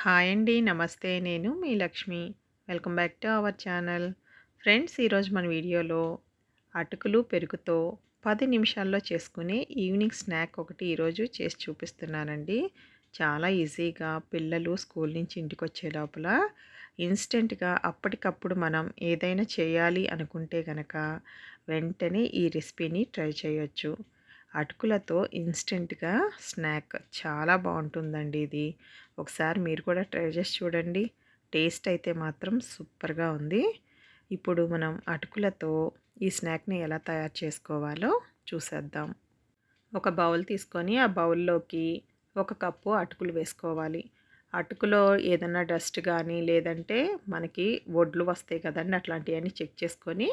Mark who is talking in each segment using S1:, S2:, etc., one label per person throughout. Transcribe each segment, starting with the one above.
S1: Hi అండి నమస్తే. నేను మీ Lakshmi. Welcome back to our channel. Friends ఈరోజు మన వీడియోలో అటుకులు పెరుగుతో పది నిమిషాల్లో చేసుకునే ఈవినింగ్ స్నాక్ ఒకటి ఈరోజు చేసి చూపిస్తున్నానండి. చాలా ఈజీగా పిల్లలు స్కూల్ నుంచి ఇంటికి వచ్చే లోపల ఇన్స్టెంట్గా అప్పటికప్పుడు మనం ఏదైనా చేయాలి అనుకుంటే కనుక వెంటనే ఈ రెసిపీని ట్రై చేయొచ్చు. అటుకులతో ఇన్స్టెంట్గా స్నాక్. చాలా బాగుంటుందండి ఇది. ఒకసారి మీరు కూడా ట్రై చేసి చూడండి. టేస్ట్ అయితే మాత్రం సూపర్గా ఉంది. ఇప్పుడు మనం అటుకులతో ఈ స్నాక్ని ఎలా తయారు చేసుకోవాలో చూసేద్దాం. ఒక బౌల్ తీసుకొని ఆ బౌల్లోకి ఒక కప్పు అటుకులు వేసుకోవాలి. అటుకులో ఏదైనా డస్ట్ కానీ లేదంటే మనకి వడ్లు వస్తాయి కదండి అట్లాంటివన్నీ చెక్ చేసుకొని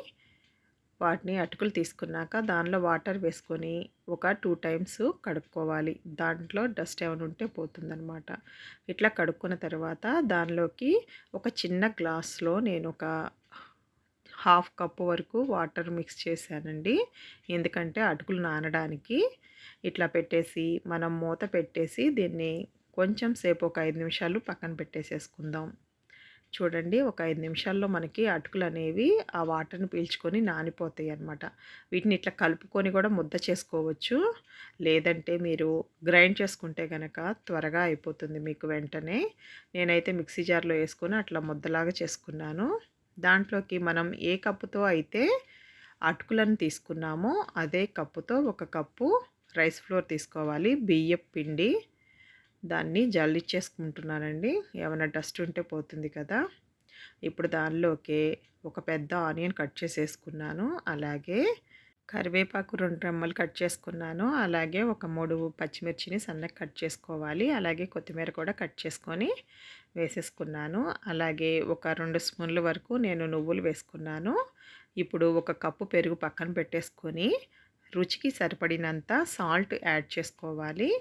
S1: వాటిని అటుకులు తీసుకున్నాక దానిలో వాటర్ వేసుకొని ఒక టూ టైమ్స్ కడుక్కోవాలి. దాంట్లో డస్ట్ ఏమైనా ఉంటే పోతుందనమాట ఇట్లా కడుక్కున్న తర్వాత దానిలోకి ఒక చిన్న గ్లాస్లో నేను ఒక హాఫ్ కప్పు వరకు వాటర్ మిక్స్ చేశానండి. ఎందుకంటే అటుకులు నానడానికి ఇట్లా పెట్టేసి మనం మూత పెట్టేసి దీన్ని కొంచెం సేపు ఒక ఐదు నిమిషాలు పక్కన పెట్టేసేసుకుందాం. చూడండి. ఒక ఐదు నిమిషాల్లో మనకి అటుకులు అనేవి ఆ వాటర్ని పీల్చుకొని నానిపోతాయి అన్నమాట. వీటిని ఇట్లా కలుపుకొని కూడా ముద్ద చేసుకోవచ్చు. లేదంటే మీరు గ్రైండ్ చేసుకుంటే కనుక త్వరగా అయిపోతుంది మీకు వెంటనే. నేనైతే మిక్సీ జార్లో వేసుకొని అట్లా ముద్దలాగా చేసుకున్నాను. దాంట్లోకి మనం ఏ కప్పుతో అయితే అటుకులను తీసుకున్నామో అదే కప్పుతో ఒక కప్పు రైస్ ఫ్లోర్ తీసుకోవాలి. బియ్యం పిండి. దాన్ని జల్లిచ్చేసుకుంటున్నానండి. ఏమైనా డస్ట్ ఉంటే పోతుంది కదా. ఇప్పుడు దానిలోకి ఒక పెద్ద ఆనియన్ కట్ చేసేసుకున్నాను. అలాగే కరివేపాకు రెండు రెమ్మలు కట్ చేసుకున్నాను. అలాగే ఒక మూడు పచ్చిమిర్చిని సన్నగా కట్ చేసుకోవాలి. అలాగే కొత్తిమీర కూడా కట్ చేసుకొని వేసేసుకున్నాను. అలాగే ఒక రెండు స్పూన్ల వరకు నేను నువ్వులు వేసుకున్నాను. ఇప్పుడు ఒక కప్పు పెరుగు పక్కన పెట్టేసుకొని రుచికి సరిపడినంత సాల్ట్ యాడ్ చేసుకోవాలి.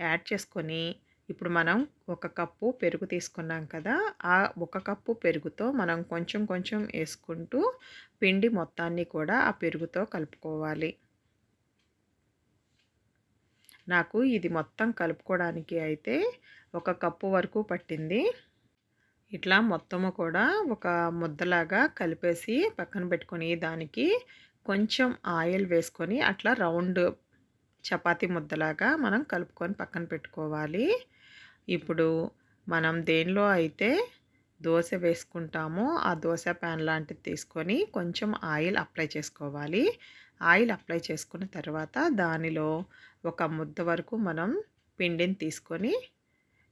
S1: యాడ్ చేసుకొని ఇప్పుడు మనం ఒక కప్పు పెరుగు తీసుకున్నాం కదా ఆ ఒక కప్పు పెరుగుతో మనం కొంచెం కొంచెం వేసుకుంటూ పిండి మొత్తాన్ని కూడా ఆ పెరుగుతో కలుపుకోవాలి. నాకు ఇది మొత్తం కలుపుకోవడానికి అయితే ఒక కప్పు వరకు పట్టింది. ఇట్లా మొత్తము కూడా ఒక ముద్దలాగా కలిపేసి పక్కన పెట్టుకొని దానికి కొంచెం ఆయిల్ వేసుకొని అట్లా రౌండ్ చపాతీ ముద్దలాగా మనం కలుపుకొని పక్కన పెట్టుకోవాలి. ఇప్పుడు మనం దేనిలో అయితే దోశ వేసుకుంటామో ఆ దోశ ప్యాన్ లాంటిది తీసుకొని కొంచెం ఆయిల్ అప్లై చేసుకోవాలి. ఆయిల్ అప్లై చేసుకున్న తర్వాత దానిలో ఒక ముద్ద వరకు మనం పిండిని తీసుకొని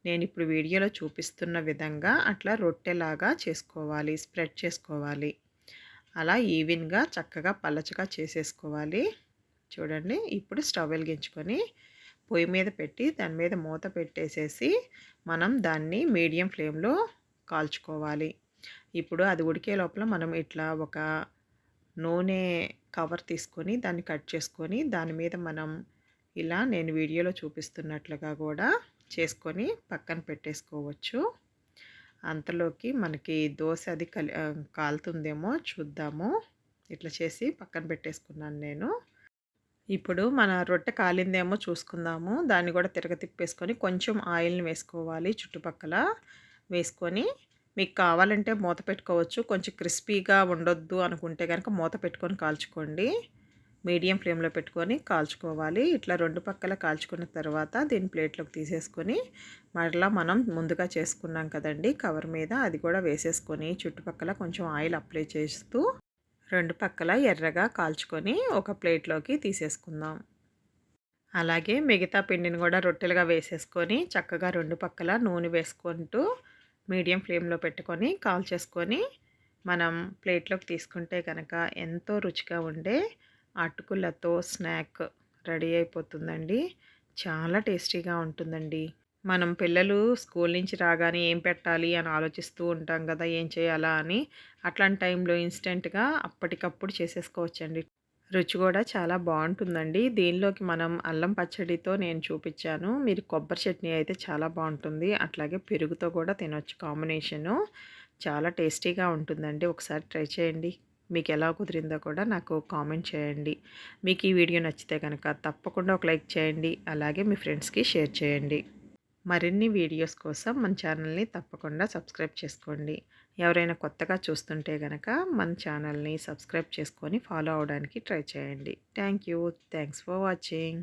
S1: నేను ఇప్పుడు వీడియోలో చూపిస్తున్న విధంగా అట్లా రొట్టెలాగా చేసుకోవాలి స్ప్రెడ్ చేసుకోవాలి. అలా ఈవెన్గా చక్కగా పలచగా చేసేసుకోవాలి. చూడండి. ఇప్పుడు స్టవ్ వెలిగించుకొని పొయ్యి మీద పెట్టి దాని మీద మూత పెట్టేసేసి మనం దాన్ని మీడియం ఫ్లేమ్లో కాల్చుకోవాలి. ఇప్పుడు అది ఉడికే లోపల మనం ఇట్లా ఒక నూనె కవర్ తీసుకొని దాన్ని కట్ చేసుకొని దాని మీద మనం ఇలా నేను వీడియోలో చూపిస్తున్నట్లుగా కూడా చేసుకొని పక్కన పెట్టేసుకోవచ్చు. అంతలోకి మనకి దోశ అది కలి కాలుతుందేమో చూద్దాము. ఇట్లా చేసి పక్కన పెట్టేసుకున్నాను నేను. ఇప్పుడు మన రొట్టె కాలిందేమో చూసుకుందాము. దాన్ని కూడా తిరగ తిప్పేసుకొని కొంచెం ఆయిల్ని వేసుకోవాలి చుట్టుపక్కల. వేసుకొని మీకు కావాలంటే మూత పెట్టుకోవచ్చు. కొంచెం క్రిస్పీగా ఉండొద్దు అనుకుంటే కనుక మూత పెట్టుకొని కాల్చుకోండి. మీడియం ఫ్లేమ్లో పెట్టుకొని కాల్చుకోవాలి. ఇట్లా రెండు పక్కల కాల్చుకున్న తర్వాత దీన్ని ప్లేట్లోకి తీసేసుకొని మరలా మనం ముందుగా చేసుకున్నాం కదండి. కవర్ మీద అది కూడా వేసేసుకొని చుట్టుపక్కల కొంచెం ఆయిల్ అప్లై చేస్తూ రెండు పక్కల ఎర్రగా కాల్చుకొని ఒక ప్లేట్లోకి తీసేసుకుందాం. అలాగే మిగతా పిండిని కూడా రొట్టెలుగా వేసేసుకొని చక్కగా రెండు పక్కల నూనె వేసుకుంటూ మీడియం ఫ్లేమ్లో పెట్టుకొని కాల్చేసుకొని మనం ప్లేట్లోకి తీసుకుంటే కనుక ఎంతో రుచిగా ఉండే అటుకులతో స్నాక్ రెడీ అయిపోతుందండి. చాలా టేస్టీగా ఉంటుందండి. మనం పిల్లలు స్కూల్ నుంచి రాగానే ఏం పెట్టాలి అని ఆలోచిస్తూ ఉంటాం కదా ఏం చేయాలా అని. అట్లాంటి టైంలో ఇన్స్టెంట్గా అప్పటికప్పుడు చేసేసుకోవచ్చండి. రుచి కూడా చాలా బాగుంటుందండి. దీనిలోకి మనం అల్లం పచ్చడితో నేను చూపించాను. మీరు కొబ్బరి చట్నీ అయితే చాలా బాగుంటుంది. అట్లాగే పెరుగుతో కూడా తినొచ్చు కాంబినేషను. చాలా టేస్టీగా ఉంటుందండి. ఒకసారి ట్రై చేయండి. మీకు ఎలా కుదిరిందో కూడా నాకు కామెంట్ చేయండి. మీకు ఈ వీడియో నచ్చితే కనుక తప్పకుండా ఒక లైక్ చేయండి. అలాగే మీ ఫ్రెండ్స్కి షేర్ చేయండి. మరిన్ని వీడియోస్ కోసం మన ఛానల్ని తప్పకుండా సబ్స్క్రైబ్ చేసుకోండి. ఎవరైనా కొత్తగా చూస్తుంటే కనుక మన ఛానల్ని సబ్స్క్రైబ్ చేసుకొని ఫాలో అవడానికి ట్రై చేయండి. Thank you. Thanks for watching.